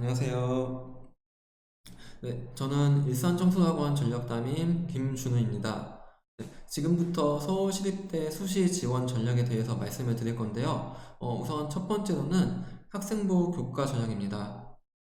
안녕하세요. 네, 저는 일산청소학원 전력담임 김준우입니다. 네, 지금부터 서울시립대 수시 지원 전략에 대해서 말씀을 드릴 건데요. 어, 우선 첫 번째로는 학생부 교과 전형입니다.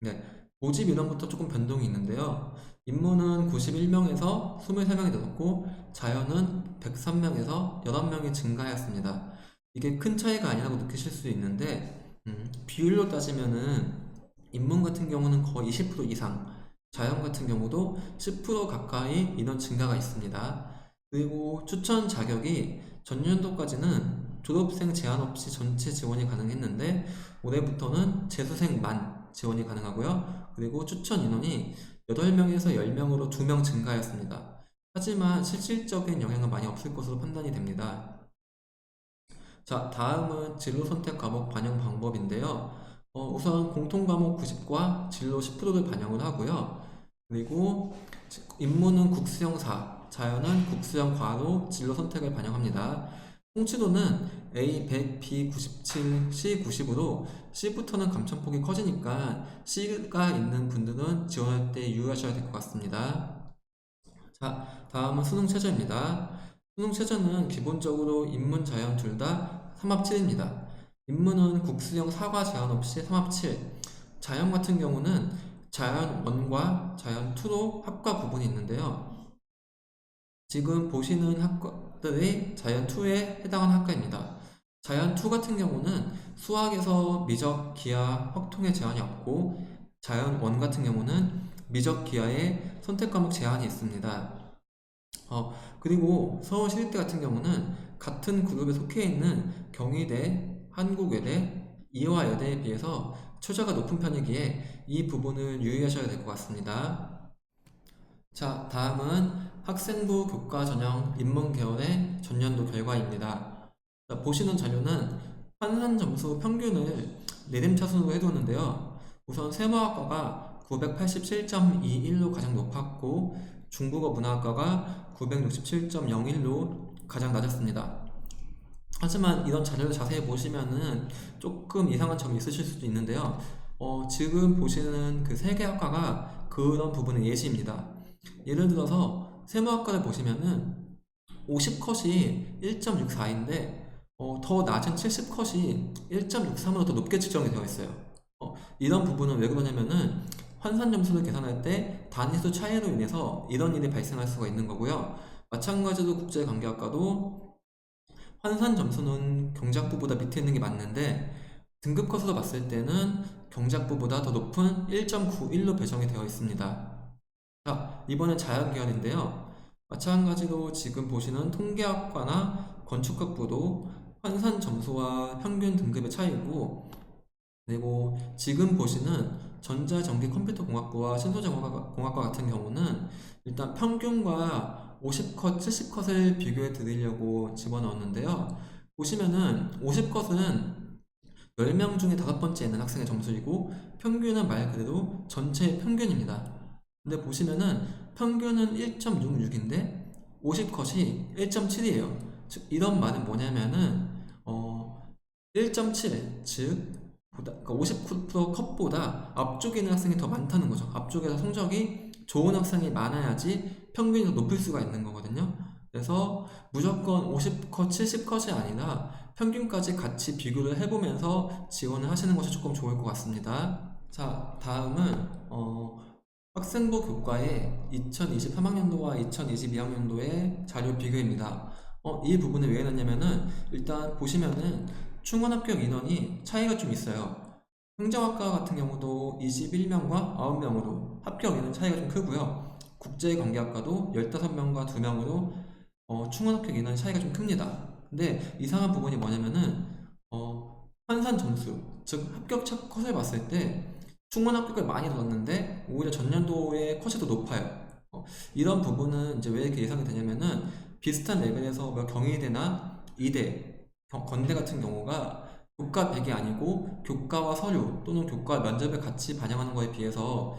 네, 모집 인원부터 조금 변동이 있는데요. 인문은 91명에서 23명이 늘었고, 자연은 103명에서 11명이 증가하였습니다. 이게 큰 차이가 아니라고 느끼실 수 있는데, 음, 비율로 따지면은 인문 같은 경우는 거의 20% 이상, 자연 같은 경우도 10% 가까이 인원 증가가 있습니다. 그리고 추천 자격이 전년도까지는 졸업생 제한 없이 전체 지원이 가능했는데 올해부터는 재수생만 지원이 가능하고요. 그리고 추천 인원이 8명에서 10명으로 2명 증가하였습니다. 하지만 실질적인 영향은 많이 없을 것으로 판단이 됩니다. 자, 다음은 진로 선택 과목 반영 방법인데요. 어, 우선 공통 과목 90과 진로 10%를 반영을 하고요. 그리고 인문은 국수형 4, 자연은 국수형 과로 진로 선택을 반영합니다. 통치도는 A 100, B 97, C 90으로 C부터는 감청폭이 커지니까 C가 있는 분들은 지원할 때 유의하셔야 될 것 같습니다. 자, 다음은 수능 최저입니다. 수능 최저는 기본적으로 인문, 자연 둘다 3합 7입니다. 인문은 국수형 사과 제한 없이 3합 7. 자연 같은 경우는 자연 1과 자연 2로 합과 구분이 있는데요. 지금 보시는 학과들이 자연 2에 해당하는 학과입니다. 자연 2 같은 경우는 수학에서 미적, 기하, 확통의 제한이 없고 자연 1 같은 경우는 미적, 기하에 선택 과목 제한이 있습니다. 어, 그리고 서울시립대 같은 경우는 같은 그룹에 속해 있는 경희대, 한국외대, 이화여대에 비해서 초저가 높은 편이기에 이 부분을 유의하셔야 될 것 같습니다. 자, 다음은 학생부 교과 전형 인문 계열의 전년도 결과입니다. 자, 보시는 자료는 환산 점수 평균을 내림차순으로 해두었는데요. 우선 세무학과가 987.21로 가장 높았고 중국어 문화학과가 967.01로 가장 낮았습니다. 하지만 이런 자료를 자세히 보시면은 조금 이상한 점이 있으실 수도 있는데요. 어, 지금 보시는 그 세 개 학과가 그런 부분의 예시입니다. 예를 들어서 세무학과를 보시면은 50컷이 1.64인데 어, 더 낮은 70컷이 1.63으로 더 높게 측정이 되어 있어요. 어, 이런 부분은 왜 그러냐면은 환산 점수를 계산할 때 단위수 차이로 인해서 이런 일이 발생할 수가 있는 거고요. 마찬가지로 국제관계학과도 환산 점수는 경작부보다 밑에 있는 게 맞는데 등급 컷으로 봤을 때는 경작부보다 더 높은 1.91로 배정이 되어 있습니다. 자, 이번엔 자연 계열인데요. 마찬가지로 지금 보시는 통계학과나 건축학부도 환산 점수와 평균 등급의 차이고 그리고 지금 보시는 전자전기컴퓨터공학부와 신소재공학과 같은 경우는 일단 평균과 50컷, 70컷을 비교해 드리려고 집어넣었는데요. 보시면은 50컷은 10명 중에 다섯 번째 있는 학생의 점수이고 평균은 말 그대로 전체 평균입니다. 근데 보시면은 평균은 1.66인데 50컷이 1.7이에요. 즉 이런 말은 뭐냐면은 어 1.7, 즉 보다, 그러니까 50% 컷보다 앞쪽에 있는 학생이 더 많다는 거죠. 앞쪽에서 성적이 좋은 학생이 많아야지 평균이 더 높을 수가 있는 거거든요. 그래서 무조건 50컷, 70컷이 아니라 평균까지 같이 비교를 해보면서 지원을 하시는 것이 조금 좋을 것 같습니다. 자, 다음은 어, 학생부 교과의 2023학년도와 2022학년도의 자료 비교입니다. 어, 이 부분을 왜 해놨냐면은 일단 보시면은 충원 합격 인원이 차이가 좀 있어요. 행정학과 같은 경우도 21명과 9명으로 합격 인원 차이가 좀 크고요. 국제관계학과도 15명과 2명으로 어, 충원 합격 인원 차이가 좀 큽니다. 근데 이상한 부분이 뭐냐면은 어, 환산 점수, 즉 합격 컷을 봤을 때 충원 합격을 많이 넣었는데 오히려 전년도의 컷이 더 높아요. 어, 이런 부분은 이제 왜 이렇게 예상이 되냐면은 비슷한 레벨에서 뭐 경희대나 이대, 경- 건대 같은 경우가 교과 100이 아니고 교과와 서류 또는 교과 면접을 같이 반영하는 거에 비해서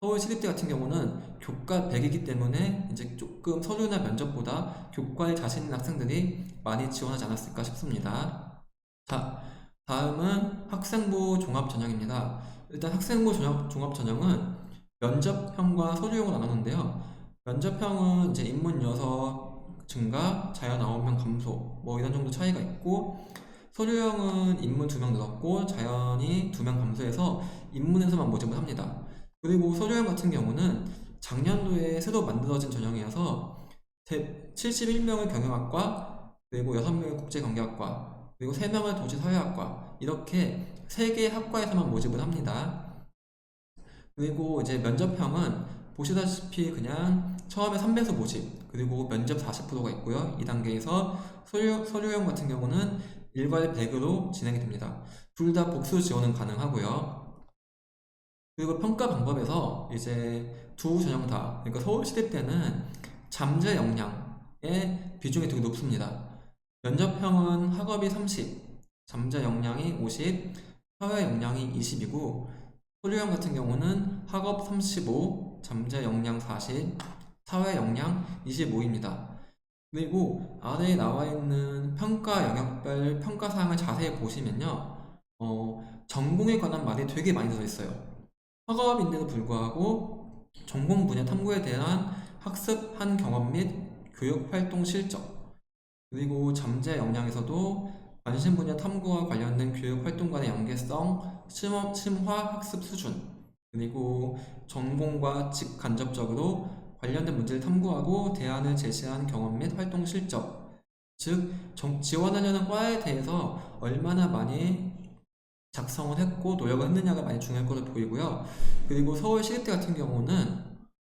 서울 시립대 같은 경우는 교과 100이기 때문에 이제 조금 서류나 면접보다 교과에 자신 있는 학생들이 많이 지원하지 않았을까 싶습니다. 자, 다음은 학생부 종합 전형입니다. 일단 학생부 종합, 종합 전형은 면접형과 서류형으로 나누는데요. 면접형은 이제 인문 6 증가, 자연 9명 감소, 뭐 이런 정도 차이가 있고, 서류형은 인문 2명 늘었고, 자연이 2명 감소해서 인문에서만 모집을 합니다. 그리고 서류형 같은 경우는 작년도에 새로 만들어진 전형이어서 71명을 경영학과, 그리고 6명을 국제관계학과, 그리고 3명을 도시사회학과, 이렇게 3개의 학과에서만 모집을 합니다. 그리고 이제 면접형은 보시다시피 그냥 처음에 3배수 모집, 그리고 면접 40%가 있고요. 2단계에서 서류, 서류형 같은 경우는 일괄 100으로 진행이 됩니다. 둘 다 복수 지원은 가능하고요. 그리고 평가 방법에서 이제 두 전형 다, 그러니까 서울시립 때는 잠재 역량의 비중이 되게 높습니다. 면접형은 학업이 30, 잠재 역량이 50, 사회 역량이 20이고, 서류형 같은 경우는 학업 35, 잠재 역량 40, 사회 역량 25입니다. 그리고 아래에 나와 있는 평가 영역별 평가 사항을 자세히 보시면요. 어, 전공에 관한 말이 되게 많이 들어있어요. 학업인데도 불구하고 전공 분야 탐구에 대한 학습 한 경험 및 교육 활동 실적 그리고 잠재 역량에서도 관심 분야 탐구와 관련된 교육 활동 간의 연계성, 심화 학습 수준 그리고 전공과 직간접적으로 관련된 문제를 탐구하고 대안을 제시한 경험 및 활동 실적 즉 정- 지원하려는 과에 대해서 얼마나 많이 작성을 했고 노력을 했느냐가 많이 중요할 것으로 보이고요. 그리고 서울시립대 같은 경우는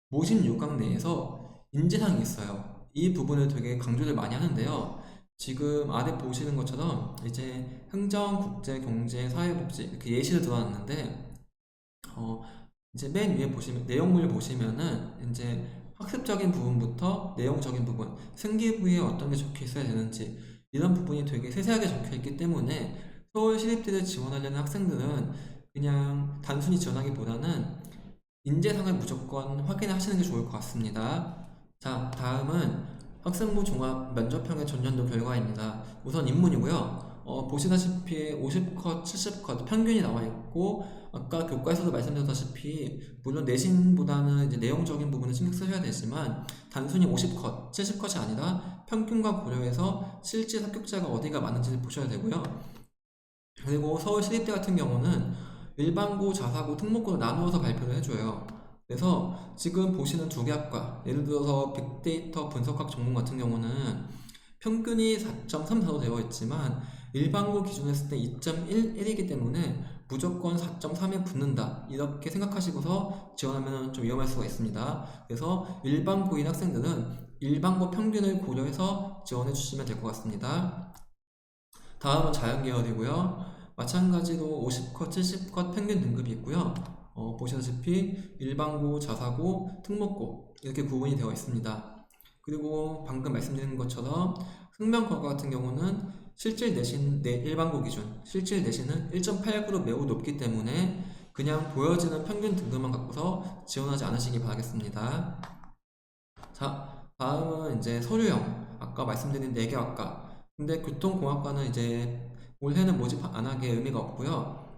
모집 요강 내에서 인재상이 있어요. 이 부분을 되게 강조를 많이 하는데요. 지금 아래 보시는 것처럼 이제 행정, 국제, 경제, 사회복지 이렇게 예시를 들어놨는데 어 이제 맨 위에 보시면 내용물을 보시면은 이제 학습적인 부분부터 내용적인 부분, 생기부에 어떤 게 적혀 있어야 되는지 이런 부분이 되게 세세하게 적혀 있기 때문에 서울 시립대를 지원하려는 학생들은 그냥 단순히 지원하기보다는 인재상을 무조건 확인하시는 게 좋을 것 같습니다. 자, 다음은 학생부 종합 면접형의 전년도 결과입니다. 우선 인문이고요. 어, 보시다시피 50컷, 70컷 평균이 나와 있고 아까 교과에서도 말씀드렸다시피 물론 내신보다는 이제 내용적인 부분을 신경 쓰셔야 되지만 단순히 50컷, 70컷이 아니라 평균과 고려해서 실제 합격자가 어디가 많은지를 보셔야 되고요. 그리고 서울 시립대 같은 경우는 일반고, 자사고, 특목고로 나누어서 발표를 해줘요. 그래서 지금 보시는 두 개 학과, 예를 들어서 빅데이터 분석학 전공 같은 경우는 평균이 4.34로 되어 있지만 일반고 기준으로 했을 때 2.11이기 때문에 무조건 4.3에 붙는다. 이렇게 생각하시고서 지원하면 좀 위험할 수가 있습니다. 그래서 일반 고인 학생들은 일반고 평균을 고려해서 지원해 주시면 될 것 같습니다. 다음은 자연계열이고요. 마찬가지로 50컷, 70컷 평균 등급이 있고요. 어, 보시다시피 일반고, 자사고, 특목고 이렇게 구분이 되어 있습니다. 그리고 방금 말씀드린 것처럼 숙명과거 같은 경우는 실질 내신 내 일반고 기준, 실질 내신은 1.89로 매우 높기 때문에 그냥 보여지는 평균 등급만 갖고서 지원하지 않으시기 바라겠습니다. 자, 다음은 이제 서류형. 아까 말씀드린 4개 학과. 근데 교통공학과는 이제 올해는 모집 안 하게 의미가 없고요.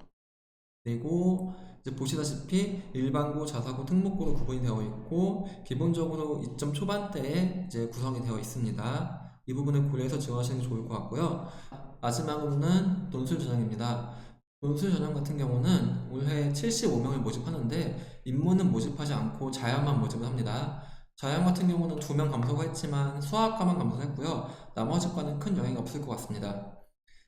그리고 이제 보시다시피 일반고, 자사고, 특목고로 구분이 되어 있고 기본적으로 2점 초반대에 이제 구성이 되어 있습니다. 이 부분을 고려해서 지원하시는 게 좋을 것 같고요. 마지막으로는 논술 전형입니다. 논술 전형 같은 경우는 올해 75명을 모집하는데 인문은 모집하지 않고 자연만 모집을 합니다. 자연 같은 경우는 두 명 감소가 했지만 수학과만 감소했고요. 나머지 과는 큰 영향이 없을 것 같습니다.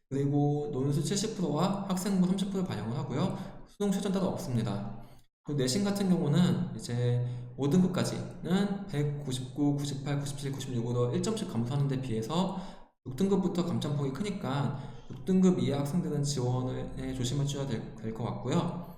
그리고 논술 70%와 학생부 30% 반영을 하고요. 수능 최전 따로 없습니다. 그 내신 같은 경우는 이제 5등급까지는 199, 98, 97, 96으로 1점씩 감소하는 데 비해서 6등급부터 감점폭이 크니까 6등급 이하 학생들은 지원을 해 조심해 주셔야 될 것 같고요.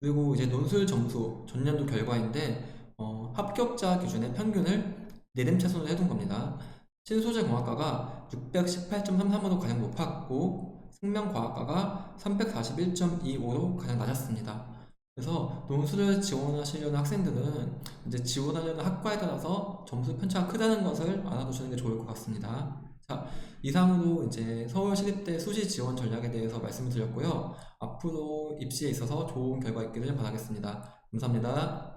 그리고 이제 논술 점수 전년도 결과인데 어, 합격자 기준의 평균을 내림차순으로 해둔 겁니다. 신소재 공학과가 618.33으로 가장 높았고 생명과학과가 341.25로 가장 낮았습니다. 그래서 논술을 지원하시려는 학생들은 이제 지원하려는 학과에 따라서 점수 편차가 크다는 것을 알아두시는 게 좋을 것 같습니다. 자, 이상으로 이제 서울시립대 수시 지원 전략에 대해서 말씀을 드렸고요. 앞으로 입시에 있어서 좋은 결과 있기를 바라겠습니다. 감사합니다.